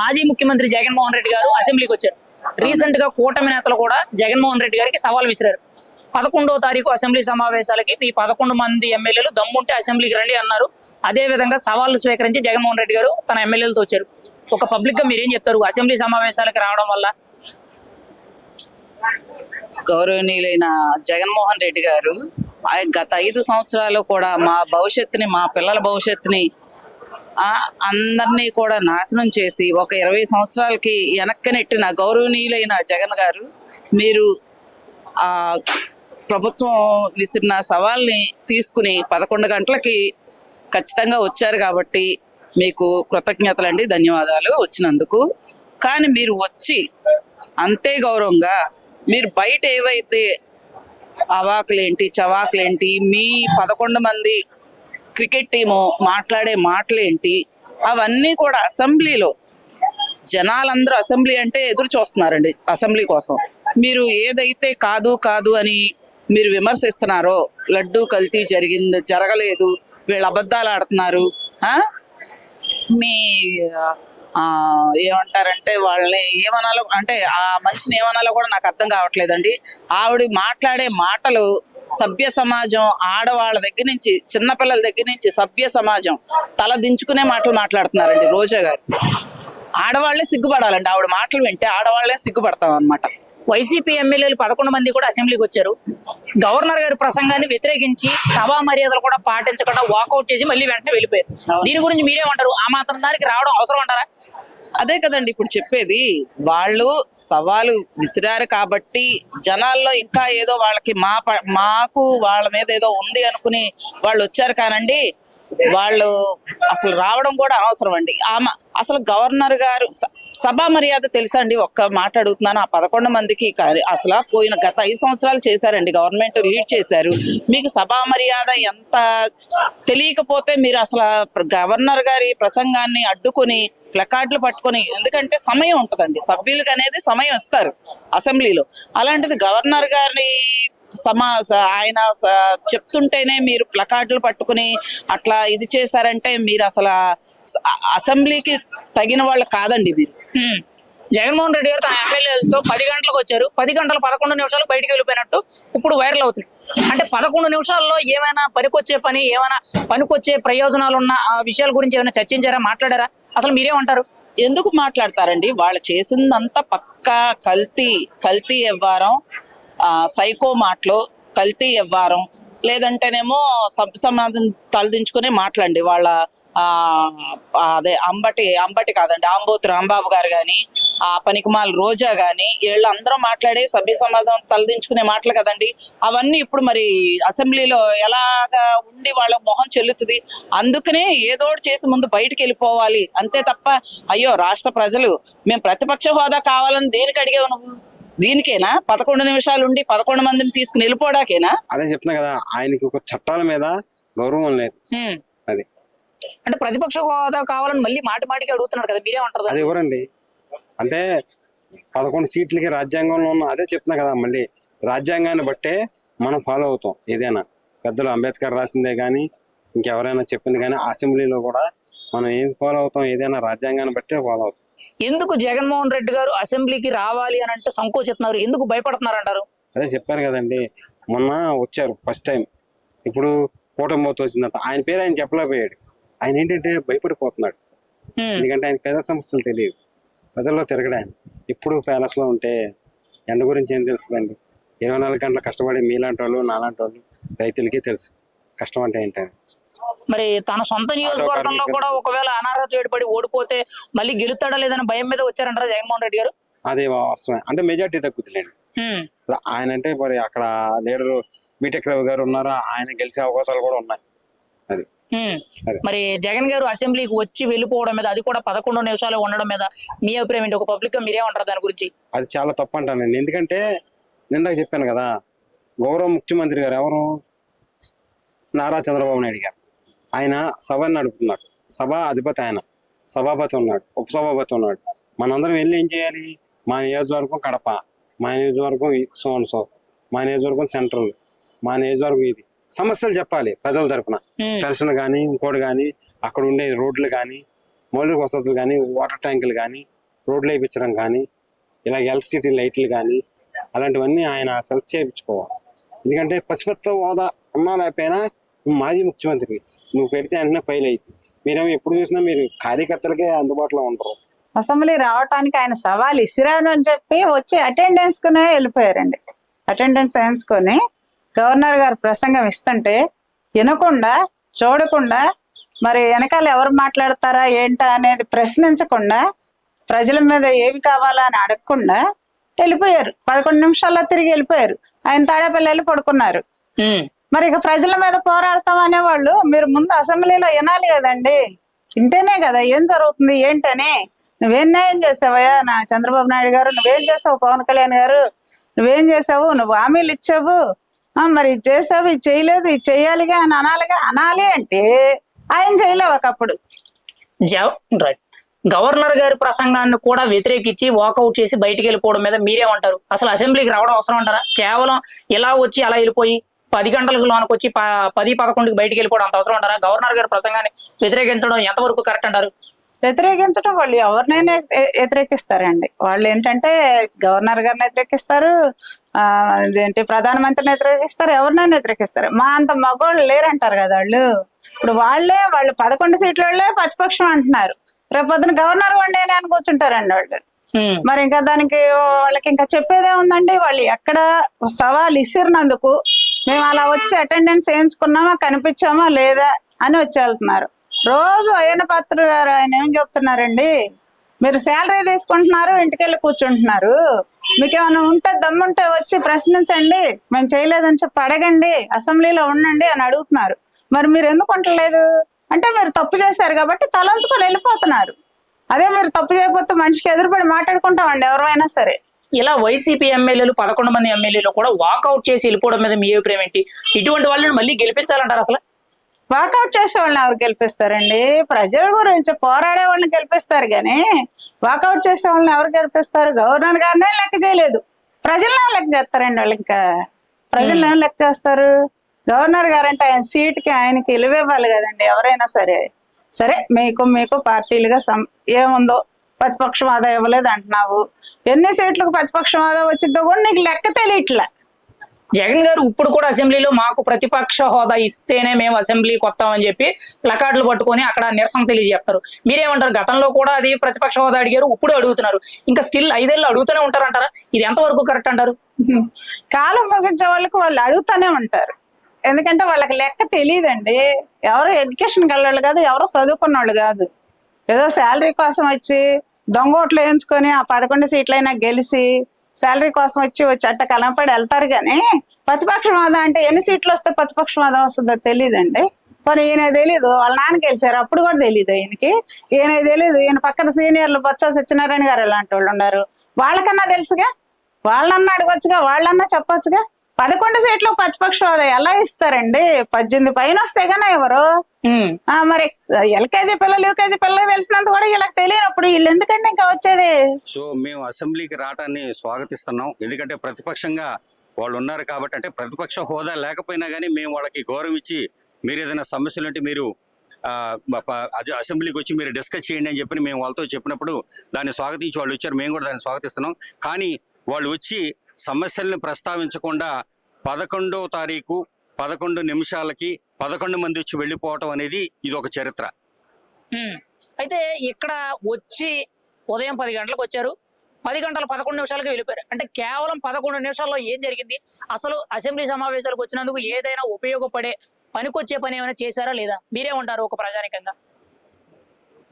మాజీ ముఖ్యమంత్రి జగన్మోహన్ రెడ్డి గారు అసెంబ్లీకి వచ్చారు. రీసెంట్గా కూటమి నేతలు కూడా జగన్మోహన్ రెడ్డి గారికి సవాల్ విసిరారు. పదకొండవ తారీఖు అసెంబ్లీ సమావేశాలకి ఈ పదకొండు మంది ఎమ్మెల్యేలు దమ్ముంటే అసెంబ్లీకి రండి అన్నారు. అదే విధంగా సవాళ్ళు స్వీకరించి జగన్మోహన్ రెడ్డి గారు తన ఎమ్మెల్యేలతో వచ్చారు. ఒక పబ్లిక్గా మీరేం చెప్తారు? అసెంబ్లీ సమావేశాలకు రావడం వల్ల? గౌరవనీయులైన జగన్మోహన్ రెడ్డి గారు గత ఐదు సంవత్సరాలు కూడా మా భవిష్యత్తుని మా పిల్లల భవిష్యత్తుని అందరినీ కూడా నాశనం చేసి ఒక ఇరవై సంవత్సరాలకి వెనక్కి నెట్టిన గౌరవనీయులైన జగన్ గారు మీరు ఆ ప్రభుత్వం విసిరిన సవాల్ని తీసుకుని పదకొండు గంటలకి ఖచ్చితంగా వచ్చారు కాబట్టి మీకు కృతజ్ఞతలండి ధన్యవాదాలు వచ్చినందుకు. కానీ మీరు వచ్చి అంతే గౌరవంగా మీరు బయట ఏవైతే అవాకులేంటి చవాకులేంటి మీ పదకొండు మంది క్రికెట్ టీము మాట్లాడే మాటలేంటి? అవన్నీ కూడా అసెంబ్లీలో జనాలందరూ అసెంబ్లీ అంటే ఎదురు చూస్తున్నారండి అసెంబ్లీ కోసం. మీరు ఏదైతే కాదు కాదు అని మీరు విమర్శిస్తున్నారో లడ్డూ కల్తీ జరిగింది జరగలేదు వీళ్ళు అబద్ధాలు ఆడుతున్నారు మీ ఏమంటారంటే వాళ్ళని ఏమనాలో అంటే ఆ మనిషిని ఏమనాలో కూడా నాకు అర్థం కావట్లేదండి. ఆవిడ మాట్లాడే మాటలు సభ్య సమాజం ఆడవాళ్ళ దగ్గర నుంచి చిన్నపిల్లల దగ్గర నుంచి సభ్య సమాజం తల దించుకునే మాటలు మాట్లాడుతున్నారండి రోజా గారు. ఆడవాళ్ళే సిగ్గుపడాలండి ఆవిడ మాటలు వింటే ఆడవాళ్ళే సిగ్గుపడతాం అన్నమాట. వైసీపీ ఎమ్మెల్యేలు పదకొండు మంది కూడా అసెంబ్లీకి వచ్చారు. గవర్నర్ గారి ప్రసంగాన్ని వ్యతిరేకించి సభా మర్యాదలు కూడా పాటించకుండా వాకౌట్ చేసి మళ్ళీ వెంటనే వెళ్ళిపోయారు. దీని గురించి మీరేమంటారు? ఆ మాత్రం దానికి రావడం అవసరం అంటారా? అదే కదండి ఇప్పుడు చెప్పేది. వాళ్ళు సవాలు విసిరారు కాబట్టి జనాల్లో ఇంకా ఏదో వాళ్ళకి మా ప- మాకు వాళ్ళ మీద ఏదో ఉంది అనుకుని వాళ్ళు వచ్చారు కానండి వాళ్ళు అసలు రావడం కూడా అవసరం అండి ఆమె అసలు గవర్నర్ గారు సభా మర్యాద తెలుసా అండి? ఒక్క మాట అడుగుతున్నాను. ఆ పదకొండు మందికి అసలు పోయిన గత ఐదు సంవత్సరాలు చేశారండి. గవర్నమెంట్ లీడ్ చేశారు. మీకు సభా మర్యాద ఎంత తెలియకపోతే మీరు అసలు గవర్నర్ గారి ప్రసంగాన్ని అడ్డుకొని ప్లకార్డులు పట్టుకొని ఎందుకంటే సమయం ఉంటుందండి. సభ్యులకు అనేది సమయం ఇస్తారు అసెంబ్లీలో. అలాంటిది గవర్నర్ గారిని సమా ఆయన చెప్తుంటేనే మీరు ప్లకార్డులు పట్టుకుని అట్లా ఇది చేశారంటే మీరు అసలు అసెంబ్లీకి తగిన వాళ్ళు కాదండి మీరు. జగన్మోహన్ రెడ్డి గారు తన ఎమ్మెల్యేలతో పది గంటలకు వచ్చారు. పది గంటల పదకొండు నిమిషాలు బయటికి వెళ్ళిపోయినట్టు ఇప్పుడు వైరల్ అవుతుంది అంటే పదకొండు నిమిషాల్లో ఏమైనా పనికొచ్చే పని ఏమైనా పనికొచ్చే ప్రయోజనాలు ఉన్న ఆ విషయాల గురించి ఏమైనా చర్చించారా మాట్లాడారా? అసలు మీరేమంటారు? ఎందుకు మాట్లాడతారండి? వాళ్ళు చేసిందంతా పక్కా కల్తీ కల్తీ వ్యవహారం. సైకో మాటలు కల్తీ వ్యవహారం లేదంటేనేమో సభ్య సమాజం తలదించుకునే మాటలండి వాళ్ళ ఆ, అదే అంబటి అంబటి కాదండి ఆంబోతు రాంబాబు గారు కానీ ఆ పనికిమాల రోజా కానీ వీళ్ళందరూ మాట్లాడే సభ్య సమాజం తలదించుకునే మాటలు కదండి. అవన్నీ ఇప్పుడు మరి అసెంబ్లీలో ఎలాగా ఉండి వాళ్ళ మొహం చెల్లుతుంది? అందుకనే ఏదో చేసి ముందు బయటకు వెళ్ళిపోవాలి. అంతే తప్ప అయ్యో రాష్ట్ర ప్రజలు మేము ప్రతిపక్ష హోదా కావాలని దేనికి అడిగావు నువ్వు? దీనికేనా? పదకొండు నిమిషాలు ఉండి పదకొండు మందిని తీసుకుని వెళ్ళిపోవడాకేనా? అదే చెప్తున్నా కదా ఆయనకి ఒక చట్టాల మీద గౌరవం లేదు. అది. అంటే ప్రతిపక్ష హోదా కావాలని మళ్ళీ మాటి మాటికి అడుగుతున్నారు కదా మీరేమంటారు? అది ఎవరండి? అంటే పదకొండు సీట్లకి రాజ్యాంగంలో ఉన్న అదే చెప్తున్నా కదా మళ్ళీ రాజ్యాంగాన్ని బట్టే మనం ఫాలో అవుతాం ఏదైనా. పెద్దలు అంబేద్కర్ రాసిందే కానీ ఇంకెవరైనా చెప్పింది కానీ అసెంబ్లీలో కూడా మనం ఏం ఫాలో అవుతాం ఏదైనా రాజ్యాంగాన్ని బట్టే ఫాలో అవుతాం. ఎందుకు జగన్మోహన్ రెడ్డి గారు అసెంబ్లీకి రావాలి అని అంటే సంకోచిస్తున్నారు? ఎందుకు భయపడుతున్నారు అంటారు? అదే చెప్పాను కదండి. మొన్న వచ్చారు ఫస్ట్ టైం. ఇప్పుడు కూటమి పోతూ వచ్చిందంట ఆయన పేరు ఆయన చెప్పలేకపోయాడు. ఆయన ఏంటంటే భయపడిపోతున్నాడు. ఎందుకంటే ఆయన పేద సమస్యలు తెలియదు ప్రజల్లో తిరగడానికి. ఇప్పుడు ప్యాలెస్లో ఉంటే ఎండ గురించి ఏం తెలుస్తుందండి? ఇరవై నాలుగు గంటలు కష్టపడి మీలాంటి వాళ్ళు నాలాంటి వాళ్ళు రైతులకి తెలుసు. కష్టం అంటే ఏంటని. మరి తన సొంత నియోజకవర్గంలో కూడా ఒకవేళ అనార్హత వేడిపడి ఓడిపోతే మళ్ళీ గెలుస్తాడా లేదని భయం మీద వచ్చారంటారా జగన్మోహన్ రెడ్డి గారు? అదే వాస్తవమే అంటే మెజార్టీ తగ్గుతులేండి ఆయన అంటే మరి అక్కడ లీడరు బీటెక్ రావు గారు ఉన్నారు? ఆయన గెలిచే అవకాశాలు కూడా ఉన్నాయి. అదే. మరి జగన్ గారు అసెంబ్లీకి వచ్చి వెళ్ళిపోవడం మీద అది కూడా పదకొండు నిమిషాలు ఉండడం మీద మీ అభిప్రాయం ఏంటి? ఒక పబ్లిక్గా మీరేమంటారు దాని గురించి? అది చాలా తప్పు అంటానండి. ఎందుకంటే నిందాక చెప్పాను కదా గౌరవ ముఖ్యమంత్రి గారు ఎవరు? నారా చంద్రబాబు నాయుడు గారు. ఆయన సభని నడుపుతున్నాడు. సభ అధిపతి ఆయన. సభాపతి ఉన్నాడు. ఉపసభాపతి ఉన్నాడు. మనందరం వెళ్ళి ఏం చేయాలి? మా నియోజకవర్గం కడప. మా నియోజకవర్గం సో అండ్ సో. మా నియోజకవర్గం సెంట్రల్. మా నియోజకవర్గం ఇది. సమస్యలు చెప్పాలి ప్రజల తరపున. హ్మ్. పెన్షన్ కానీ ఇంకోటి కానీ అక్కడ ఉండే రోడ్లు కానీ మౌలిక వసతులు కానీ వాటర్ ట్యాంకులు కానీ రోడ్లు వేయించడం కానీ ఇలా ఎలక్ట్రిసిటీ లైట్లు కానీ అలాంటివన్నీ ఆయన సెలెక్ట్ చేయించుకోవాలి. ఎందుకంటే పసిపెత్త హోదా ఉన్నా లేకపోయినా నువ్వు మాజీ ముఖ్యమంత్రి. నువ్వు పెడితే వెంటనే ఫైల్ అయింది మీరేమో ఎప్పుడు చూసినా మీరు కార్యకర్తలకే అందుబాటులో ఉండరు. అసెంబ్లీ రావటానికి ఆయన సవాల్ ఇసిరాను అని చెప్పి వచ్చి అటెండెన్స్ కునే వెళ్ళిపోయారండి. అటెండెన్స్ వేయించుకొని గవర్నర్ గారు ప్రసంగం ఇస్తుంటే వినకుండా చూడకుండా మరి వెనకాల ఎవరు మాట్లాడతారా ఏంటా అనేది ప్రశ్నించకుండా ప్రజల మీద ఏమి కావాలా అని అడగకుండా వెళ్ళిపోయారు. పదకొండు నిమిషాల్లో తిరిగి వెళ్ళిపోయారు. ఆయన తాడేపల్లి వెళ్ళి పడుకున్నారు. మరి ఇక ప్రజల మీద పోరాడతాం అనేవాళ్ళు మీరు ముందు అసెంబ్లీలో వినాలి కదండి. వింటేనే కదా ఏం జరుగుతుంది ఏంటని. నువ్వేం న్యాయం చేసావయ్యా? నా చంద్రబాబు నాయుడు గారు నువ్వేం చేసావు? పవన్ కళ్యాణ్ గారు నువ్వేం చేసావు? నువ్వు హామీలు ఇచ్చావు. మరి ఇది చేసావు ఇది చేయలేదు ఇది చేయాలిగా అని అనాలిగా? అనాలి అంటే ఆయన చేయలేవు ఒకప్పుడు. జవ రైట్. గవర్నర్ గారి ప్రసంగాన్ని కూడా వ్యతిరేకించి వాకౌట్ చేసి బయటికి వెళ్ళిపోవడం మీద మీరేమంటారు? అసలు అసెంబ్లీకి రావడం అవసరం అంటారా? కేవలం ఇలా వచ్చి అలా వెళ్ళిపోయి పది గంటలకు లోనకి వచ్చి పది పదకొండుకి బయటికి వెళ్ళిపోవడం అంత అవసరం అంటారా? గవర్నర్ గారి ప్రసంగాన్ని వ్యతిరేకించడం ఎంతవరకు కరెక్ట్ అంటారు? వ్యతిరేకించడం వాళ్ళు ఎవరినైనా వ్య- వ్యతిరేకిస్తారండి. వాళ్ళు ఏంటంటే గవర్నర్ గారిని వ్యతిరేకిస్తారు ఆ అదేంటి ప్రధానమంత్రిని వ్యతిరేకిస్తారు ఎవరినైనా వ్యతిరేకిస్తారు. మా అంత మగోళ్ళు లేరంటారు కదా వాళ్ళు. ఇప్పుడు వాళ్ళే వాళ్ళు పదకొండు సీట్ల వాళ్ళే ప్రతిపక్షం అంటున్నారు. రేపొద్దున గవర్నర్ వండే అని కూర్చుంటారండి వాళ్ళు. మరి ఇంకా దానికి వాళ్ళకి ఇంకా చెప్పేదే ఉందండి. వాళ్ళు ఎక్కడ సవాల్ ఇసిరినందుకు మేము అలా వచ్చి అటెండెన్స్ వేయించుకున్నామా కనిపించామా లేదా అని వచ్చి వెళ్తున్నారు. రోజు అయ్యన పాత్ర గారు ఆయన ఏం చెప్తున్నారండి? మీరు శాలరీ తీసుకుంటున్నారు ఇంటికెళ్ళి కూర్చుంటున్నారు. మీకు ఏమైనా ఉంటే దమ్ముంటే వచ్చి ప్రశ్నించండి. మేము చేయలేదని చెప్పి అడగండి. అసెంబ్లీలో ఉండండి అని అడుగుతున్నారు. మరి మీరు ఎందుకు ఉండలేదు? అంటే మీరు తప్పు చేశారు కాబట్టి తలంచుకొని వెళ్ళిపోతున్నారు. అదే మీరు తప్పు చేయకపోతే మనిషికి ఎదురుపడి మాట్లాడుకుంటామండి ఎవరైనా సరే. ఇలా వైసీపీ ఎమ్మెల్యేలు పదకొండు మంది ఎమ్మెల్యేలు కూడా వాకౌట్ చేసి వెళ్ళిపోవడం మీద మీ అభిప్రాయం ఏంటి? ఇటువంటి వాళ్ళని మళ్ళీ గెలిపించాలంటారు అసలు? వాకౌట్ చేసే వాళ్ళని ఎవరు గెలిపిస్తారండి? ప్రజల గురించి పోరాడే వాళ్ళని గెలిపిస్తారు కానీ వాకౌట్ చేసే వాళ్ళని ఎవరు గెలిపిస్తారు? గవర్నర్ గారినే లెక్క చేయలేదు. ప్రజలను లెక్క చేస్తారండి వాళ్ళు ఇంకా? ప్రజలను ఏం లెక్క చేస్తారు? గవర్నర్ గారంటే ఆయన సీట్కి ఆయనకి ఇవ్వాలి కదండి ఎవరైనా సరే. సరే మీకు మీకు పార్టీలుగా సం ఏముందో ప్రతిపక్ష హోదా ఇవ్వలేదు అంటున్నావు. ఎన్ని సీట్లకు ప్రతిపక్ష హోదా వచ్చిందో కూడా నీకు లెక్క తెలియట్లే. జగన్ గారు ఇప్పుడు కూడా అసెంబ్లీలో మాకు ప్రతిపక్ష హోదా ఇస్తేనే మేము అసెంబ్లీకి వస్తామని చెప్పి ప్లకార్డులు పట్టుకొని అక్కడ నిరసన తెలియజేస్తారు. మీరేమంటారు? గతంలో కూడా అది ప్రతిపక్ష హోదా అడిగారు ఇప్పుడు అడుగుతున్నారు. ఇంకా స్టిల్ ఐదేళ్ళు అడుగుతూనే ఉంటారంటారా? ఇది ఎంతవరకు కరెక్ట్ అంటారు? కాలం ముగించే వాళ్ళకి వాళ్ళు అడుగుతూనే ఉంటారు. ఎందుకంటే వాళ్ళకి లెక్క తెలియదండి. ఎవరు ఎడ్యుకేషన్ గల్లోళ్ళు కాదు ఎవరో చదువుకున్న వాళ్ళు కాదు. ఏదో శాలరీ కోసం వచ్చి దొంగ ఓట్లు వేయించుకొని ఆ పదకొండు సీట్లైనా గెలిచి శాలరీ కోసం వచ్చి వచ్చి అట్ట కలంపడి వెళ్తారు కానీ ప్రతిపక్ష హోదా అంటే ఎన్ని సీట్లు వస్తే ప్రతిపక్ష హోదా వస్తుందో తెలియదండి పోనీ ఈయన తెలియదు వాళ్ళ నాన్న గెలిచారు. అప్పుడు కూడా తెలియదు ఈయనకి. ఈయన తెలియదు ఈయన పక్కన సీనియర్లు బొత్స సత్యనారాయణ గారు ఇలాంటి వాళ్ళు ఉన్నారు. వాళ్ళకన్నా తెలుసుగా? వాళ్ళన్నా అడగొచ్చుగా? వాళ్ళన్నా చెప్పొచ్చుగా? పదకొండు సీట్లు ప్రతిపక్ష హోదా ఎలా ఇస్తారండి? పద్దెనిమిది పైన వస్తే కానీ ఎవరు? మరి ఎల్కేజీ పిల్లలు యూకేజీ పిల్లలు తెలిసినంత కూడా వీళ్ళకి తెలియనప్పుడు వీళ్ళు ఎందుకంటే ఇంకా వచ్చేది? సో మేము అసెంబ్లీకి రావటాన్ని స్వాగతిస్తున్నాం. ఎందుకంటే ప్రతిపక్షంగా వాళ్ళు ఉన్నారు కాబట్టి అంటే ప్రతిపక్ష హోదా లేకపోయినా కానీ మేము వాళ్ళకి గౌరవం ఇచ్చి మీరు ఏదైనా సమస్యలు ఉంటే మీరు అసెంబ్లీకి వచ్చి మీరు డిస్కస్ చేయండి అని చెప్పి మేము వాళ్ళతో చెప్పినప్పుడు దాన్ని స్వాగతించి వాళ్ళు వచ్చారు. మేము కూడా దాన్ని స్వాగతిస్తున్నాం. కానీ వాళ్ళు వచ్చి సమస్యల్ని ప్రస్తావించకుండా పదకొండో తారీఖు పదకొండు నిమిషాలకి పదకొండు మంది వచ్చి వెళ్ళిపోవటం అనేది ఇది ఒక చరిత్ర అయితే ఇక్కడ వచ్చి ఉదయం పది గంటలకు వచ్చారు. పది గంటల పదకొండు నిమిషాలకి వెళ్ళిపోయారు. అంటే కేవలం పదకొండు నిమిషాల్లో ఏం జరిగింది? అసలు అసెంబ్లీ సమావేశాలకు వచ్చినందుకు ఏదైనా ఉపయోగపడే పనికొచ్చే పని ఏమైనా చేశారా లేదా? మీరేమంటారు ఒక ప్రజానికంగా.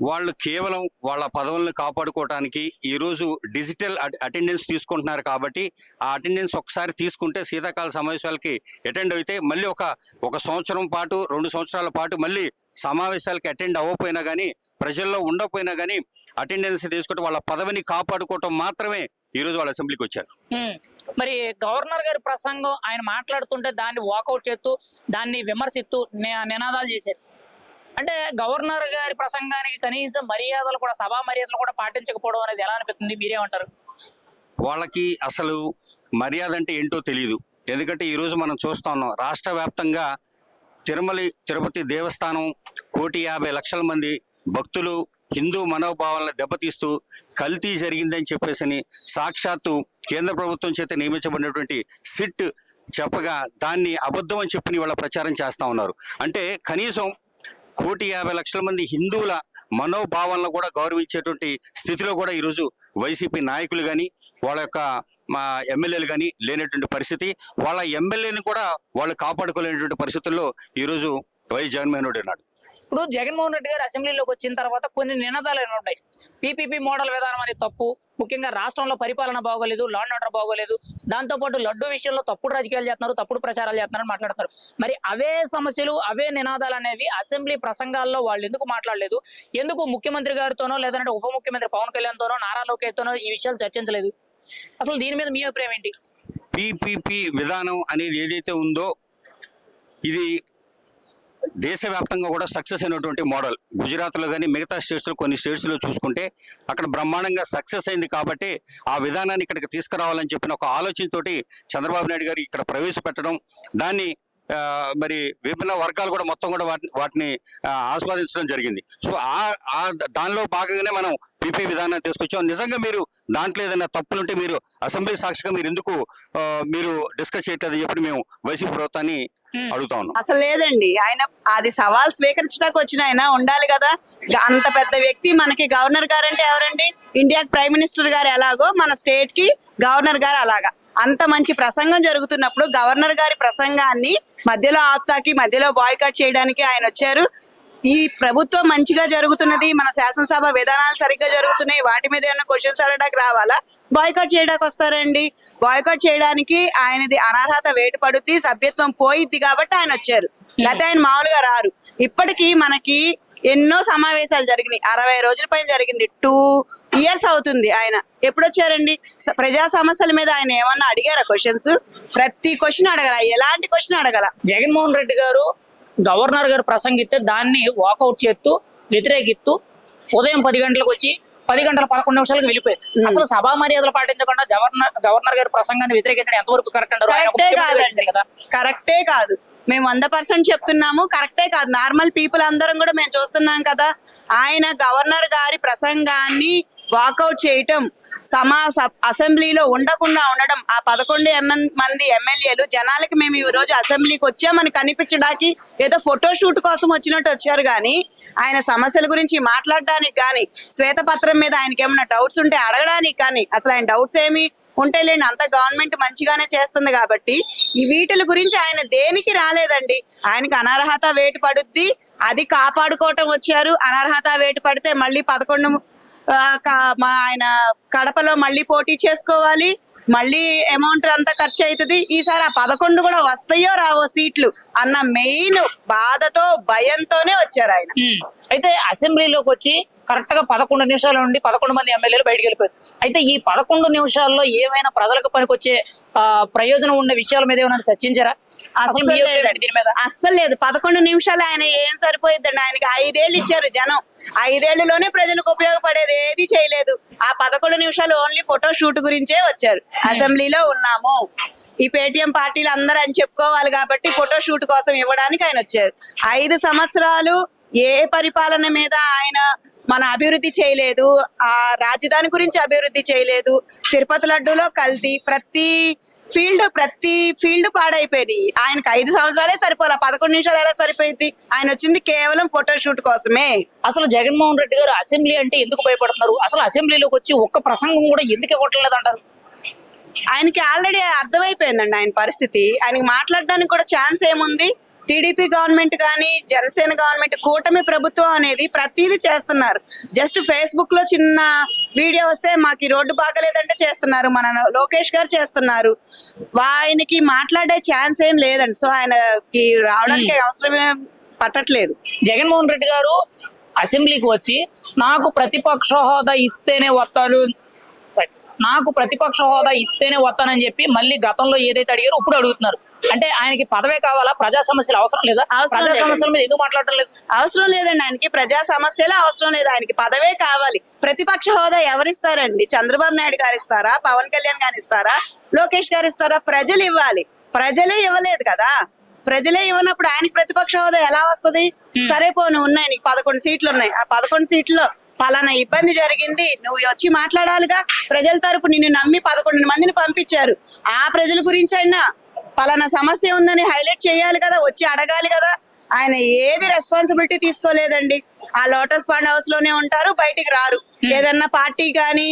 వాళ్ళు కేవలం వాళ్ళ పదవులను కాపాడుకోవడానికి ఈరోజు డిజిటల్ అటెండెన్స్ తీసుకుంటున్నారు కాబట్టి ఆ అటెండెన్స్ ఒకసారి తీసుకుంటే శీతాకాల సమావేశాలకి అటెండ్ అయితే మళ్ళీ ఒక ఒక సంవత్సరం పాటు రెండు సంవత్సరాల పాటు మళ్ళీ సమావేశాలకి అటెండ్ అవ్వకపోయినా కానీ ప్రజల్లో ఉండకపోయినా కానీ అటెండెన్స్ తీసుకుంటే వాళ్ళ పదవిని కాపాడుకోవటం మాత్రమే ఈ రోజు వాళ్ళ అసెంబ్లీకి వచ్చారు. మరి గవర్నర్ గారి ప్రసంగం ఆయన మాట్లాడుతుంటే దాన్ని వాకౌట్ చేస్తూ దాన్ని విమర్శిస్తూ నినాదాలు చేశారు. అంటే గవర్నర్ గారి ప్రసంగానికి కనీసం మర్యాదలు కూడా సభా మర్యాదలు కూడా పాటించకపోవడం అనేది ఎలా అనిపిస్తుంది? మీరేమంటారు? వాళ్ళకి అసలు మర్యాద అంటే ఏంటో తెలియదు ఎందుకంటే ఈరోజు మనం చూస్తా ఉన్నాం రాష్ట్ర వ్యాప్తంగా తిరుమల తిరుపతి దేవస్థానం కోటి యాభై లక్షల మంది భక్తులు హిందూ మనోభావాలను దెబ్బతీస్తూ కల్తీ జరిగిందని చెప్పేసి సాక్షాత్తు కేంద్ర ప్రభుత్వం చేత నియమించబడినటువంటి సిట్ చెప్పగా దాన్ని అబద్ధం అని చెప్పి వాళ్ళ ప్రచారం చేస్తా ఉన్నారు. అంటే కనీసం కోటి యాభై లక్షల మంది హిందువుల మనోభావాలను కూడా గౌరవించేటువంటి స్థితిలో కూడా ఈరోజు వైసీపీ నాయకులు కానీ వాళ్ళ యొక్క మా ఎమ్మెల్యేలు కానీ లేనటువంటి పరిస్థితి. వాళ్ళ ఎమ్మెల్యేని కూడా వాళ్ళు కాపాడుకోలేనటువంటి పరిస్థితుల్లో ఈరోజు వై జగన్మోహన్ రెడ్డి ఉన్నాడు. ఇప్పుడు జగన్మోహన్ రెడ్డి గారు అసెంబ్లీలోకి వచ్చిన తర్వాత కొన్ని నినాదాలు ఉంటాయి. పీపీపీ మోడల్ విధానం అనేది తప్పు. ముఖ్యంగా రాష్ట్రంలో పరిపాలన బాగోలేదు లాండ్ ఆర్డర్ బాగోలేదు. దాంతోపాటు లడ్డు విషయంలో తప్పుడు రాజకీయాలు చేస్తున్నారు తప్పుడు ప్రచారాలు చేస్తున్నారని మాట్లాడుతున్నారు. మరి అవే సమస్యలు అవే నినాదాలు అనేవి అసెంబ్లీ ప్రసంగాల్లో వాళ్ళు ఎందుకు మాట్లాడలేదు? ఎందుకు ముఖ్యమంత్రి గారితోనో లేదంటే ఉప ముఖ్యమంత్రి పవన్ కళ్యాణ్తోనో నారా లోకేష్తోనో ఈ విషయాలు చర్చించలేదు? అసలు దీని మీద మీ అభిప్రాయం ఏంటి? పీపీపీ విధానం అనేది ఏదైతే ఉందో ఇది దేశవ్యాప్తంగా కూడా సక్సెస్ అయినటువంటి మోడల్. గుజరాత్లో కానీ మిగతా స్టేట్స్లో కొన్ని స్టేట్స్లో చూసుకుంటే అక్కడ బ్రహ్మాండంగా సక్సెస్ అయింది కాబట్టి ఆ విధానాన్ని ఇక్కడికి తీసుకురావాలని చెప్పిన ఒక ఆలోచనతోటి చంద్రబాబు నాయుడు గారు ఇక్కడ ప్రవేశపెట్టడం దాన్ని మరి విభిన్న వర్గాలు కూడా మొత్తం కూడా వాటిని వాటిని ఆస్వాదించడం జరిగింది. సో ఆ ఆ దానిలో భాగంగానే మనం పీపీ విధానాన్ని తీసుకొచ్చాం. నిజంగా మీరు దాంట్లో ఏదైనా తప్పులుంటే మీరు అసెంబ్లీ సాక్షిగా మీరు ఎందుకు మీరు డిస్కస్ చేయట్లేదు చెప్పి మేము వైసీపీ ప్రభుత్వాన్ని అడుగుతా ఉన్నాం. అసలు లేదండి. ఆయన అది సవాల్ స్వీకరించడానికి వచ్చిన ఆయన ఉండాలి కదా. అంత పెద్ద వ్యక్తి మనకి గవర్నర్ గారు అంటే ఎవరండి? ఇండియాకి ప్రైమ్ మినిస్టర్ గారు ఎలాగో మన స్టేట్కి గవర్నర్ గారు అలాగా. అంత మంచి ప్రసంగం జరుగుతున్నప్పుడు గవర్నర్ గారి ప్రసంగాన్ని మధ్యలో ఆప్తాకి మధ్యలో బాయ్కాట్ చేయడానికి ఆయన వచ్చారు. ఈ ప్రభుత్వం మంచిగా జరుగుతున్నది మన శాసనసభ విధానాలు సరిగ్గా జరుగుతున్నాయి వాటి మీద ఏమైనా క్వశ్చన్స్ అడగడానికి రావాలా? బాయ్కాట్ చేయడానికి వస్తారండి. బాయ్కాట్ చేయడానికి ఆయనది అనర్హత వేటు పడుద్ది సభ్యత్వం పోయిద్ది కాబట్టి ఆయన వచ్చారు. లేకపోతే ఆయన మామూలుగా రారు. ఇప్పటికీ మనకి ఎన్నో సమావేశాలు జరిగినాయి. అరవై రోజుల పైన జరిగింది. టూ ఇయర్స్ అవుతుంది ఆయన. ఎప్పుడు వచ్చారండి? ప్రజా సమస్యల మీద ఆయన ఏమన్నా అడిగారా క్వశ్చన్స్ ప్రతి క్వశ్చన్ అడగల ఎలాంటి క్వశ్చన్ అడగల? జగన్మోహన్ రెడ్డి గారు గవర్నర్ గారు ప్రసంగిస్తే దాన్ని వాకౌట్ చేస్తూ వ్యతిరేకిస్తూ ఉదయం పది గంటలకు వచ్చి పది గంటల పదకొండు నిమిషాలకు వెళ్ళిపోయారు అసలు సభా మర్యాదలు పాటించకుండా గవర్నర్ గవర్నర్ గారి ప్రసంగాన్ని వ్యతిరేకించడం ఎంతవరకు కరెక్ట్ అంటారు కరెక్టే కాదు మేము వంద పర్సెంట్ చెప్తున్నాము కరెక్టే కాదు. నార్మల్ పీపుల్ అందరం కూడా మేము చూస్తున్నాం కదా ఆయన గవర్నర్ గారి ప్రసంగాన్ని వాకౌట్ చేయటం సమా అసెంబ్లీలో ఉండకుండా ఉండడం ఆ పదకొండు ఎమ్మెన్- మంది ఎమ్మెల్యేలు జనాలకి మేము ఈ రోజు అసెంబ్లీకి వచ్చామని కనిపించడానికి ఏదో ఫోటో షూట్ కోసం వచ్చినట్టు వచ్చారు కానీ ఆయన సమస్యల గురించి మాట్లాడడానికి కానీ శ్వేతపత్రం మీద ఆయనకి ఏమైనా డౌట్స్ ఉంటే అడగడానికి కానీ అసలు ఆయన డౌట్స్ ఏమి? ఉంటేలేండి అంత గవర్నమెంట్ మంచిగానే చేస్తుంది కాబట్టి ఈ వీటిల గురించి ఆయన దేనికి రాలేదండి. ఆయనకి అనర్హత వేటు పడుద్ది అది కాపాడుకోవటం వచ్చారు. అనర్హత వేటు పడితే మళ్ళీ పదకొండు మా ఆయన కడపలో మళ్ళీ పోటీ చేసుకోవాలి. మళ్ళీ అమౌంట్ అంతా ఖర్చు అవుతుంది ఈసారి ఆ పదకొండు కూడా వస్తాయో రావో సీట్లు అన్న మెయిన్ బాధతో భయంతోనే వచ్చారు ఆయన. అయితే అసెంబ్లీలోకి వచ్చి కరెక్ట్గా పదకొండు నిమిషాల నుండి పదకొండు మంది ఎమ్మెల్యేలు బయటికి వెళ్ళిపోయారు. అయితే ఈ పదకొండు నిమిషాల్లో ఏమైనా ప్రజలకు పనికొచ్చే ప్రయోజనం ఉన్న విషయాల మీద ఏమైనా చర్చించారా? అస్సలు లేదు. పదకొండు నిమిషాలు ఆయన ఏం సరిపోయిద్దండి? ఆయనకి ఐదేళ్ళు ఇచ్చారు జనం. ఐదేళ్ళలోనే ప్రజలకు ఉపయోగపడేది ఏది చేయలేదు. ఆ పదకొండు నిమిషాలు ఓన్లీ ఫోటో షూట్ గురించే వచ్చారు. అసెంబ్లీలో ఉన్నాము. ఈ పేటిఎం పార్టీలు అందరూ అని చెప్పుకోవాలి కాబట్టి ఫోటో షూట్ కోసం ఇవ్వడానికి ఆయన వచ్చారు. ఐదు సంవత్సరాలు ఏ పరిపాలన మీద ఆయన మన అభివృద్ధి చేయలేదు ఆ రాజధాని గురించి అభివృద్ధి చేయలేదు తిరుపతి లడ్డూలో కల్తీ ప్రతి ఫీల్డ్ ప్రతి ఫీల్డ్ పాడైపోయింది ఆయనకి ఐదు సంవత్సరాలే సరిపోలే పదకొండు నిమిషాలు ఎలా సరిపోయింది? ఆయన వచ్చింది కేవలం ఫోటో షూట్ కోసమే. అసలు జగన్మోహన్ రెడ్డి గారు అసెంబ్లీ అంటే ఎందుకు భయపడుతున్నారు? అసలు అసెంబ్లీలోకి వచ్చి ఒక్క ప్రసంగం కూడా ఎందుకు ఇవ్వట్లేదు అంటారు ఆయనకి ఆల్రెడీ అర్థమైపోయిందండి ఆయన పరిస్థితి. ఆయనకి మాట్లాడడానికి కూడా ఛాన్స్ ఏముంది? టీడీపీ గవర్నమెంట్ కానీ జనసేన గవర్నమెంట్ కూటమి ప్రభుత్వం అనేది ప్రతిదీ చేస్తున్నారు. జస్ట్ ఫేస్బుక్లో చిన్న వీడియో వస్తే మాకు ఈ రోడ్డు బాగలేదంటే చేస్తున్నారు. మన లోకేష్ గారు చేస్తున్నారు. ఆయనకి మాట్లాడే ఛాన్స్ ఏం లేదండి. సో ఆయనకి రావడానికి అవసరమే పట్టట్లేదు. జగన్మోహన్ రెడ్డి గారు అసెంబ్లీకి వచ్చి నాకు ప్రతిపక్ష హోదా ఇస్తేనే వస్తాను నాకు ప్రతిపక్ష హోదా ఇస్తేనే వస్తానని చెప్పి మళ్ళీ గతంలో ఏదైతే అడిగారో ఇప్పుడు అడుగుతున్నారు. అంటే ఆయనకి పదవే కావాలా? ప్రజా సమస్యలు అవసరం లేదా? ప్రజా. సమస్యల మీద ఎందుకు మాట్లాడటం లేదు? అవసరం లేదండి ఆయనకి. ప్రజా సమస్యలే అవసరం లేదు. ఆయనకి పదవే కావాలి. ప్రతిపక్ష హోదా ఎవరిస్తారండి? చంద్రబాబు నాయుడు గారు ఇస్తారా? పవన్ కళ్యాణ్ గారు ఇస్తారా? లోకేష్ గారు ఇస్తారా? ప్రజలు ఇవ్వాలి. ప్రజలే ఇవ్వలేదు కదా. ప్రజలే ఇవ్వనప్పుడు ఆయనకి ప్రతిపక్ష హోదా ఎలా వస్తది? సరే పోను ఉన్నాయి నీకు పదకొండు సీట్లు ఉన్నాయి ఆ పదకొండు సీట్లో పలానా ఇబ్బంది జరిగింది నువ్వు వచ్చి మాట్లాడాలిగా. ప్రజల తరపు నిన్ను నమ్మి పదకొండు మందిని పంపించారు. ఆ ప్రజల గురించి అయినా పలానా సమస్య ఉందని హైలైట్ చేయాలి కదా వచ్చి అడగాలి కదా. ఆయన ఏది రెస్పాన్సిబిలిటీ తీసుకోలేదండి. ఆ లోటస్ పాండ్ హౌస్లోనే ఉంటారు బయటికి రారు. ఏదన్నా పార్టీ కానీ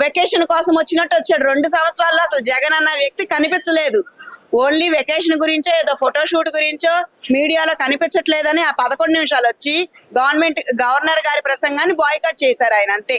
వెకేషన్ కోసం వచ్చినట్టు వచ్చాడు. రెండు సంవత్సరాల్లో అసలు జగన్ అన్న వ్యక్తి కనిపించలేదు. ఓన్లీ వెకేషన్ గురించో ఏదో ఫోటోషూట్ గురించో మీడియాలో కనిపించట్లేదని ఆ పదకొండు నిమిషాలు వచ్చి గవర్నమెంట్ గవర్నర్ గారి ప్రసంగాన్ని బాయ్కట్ చేశారు ఆయన అంతే.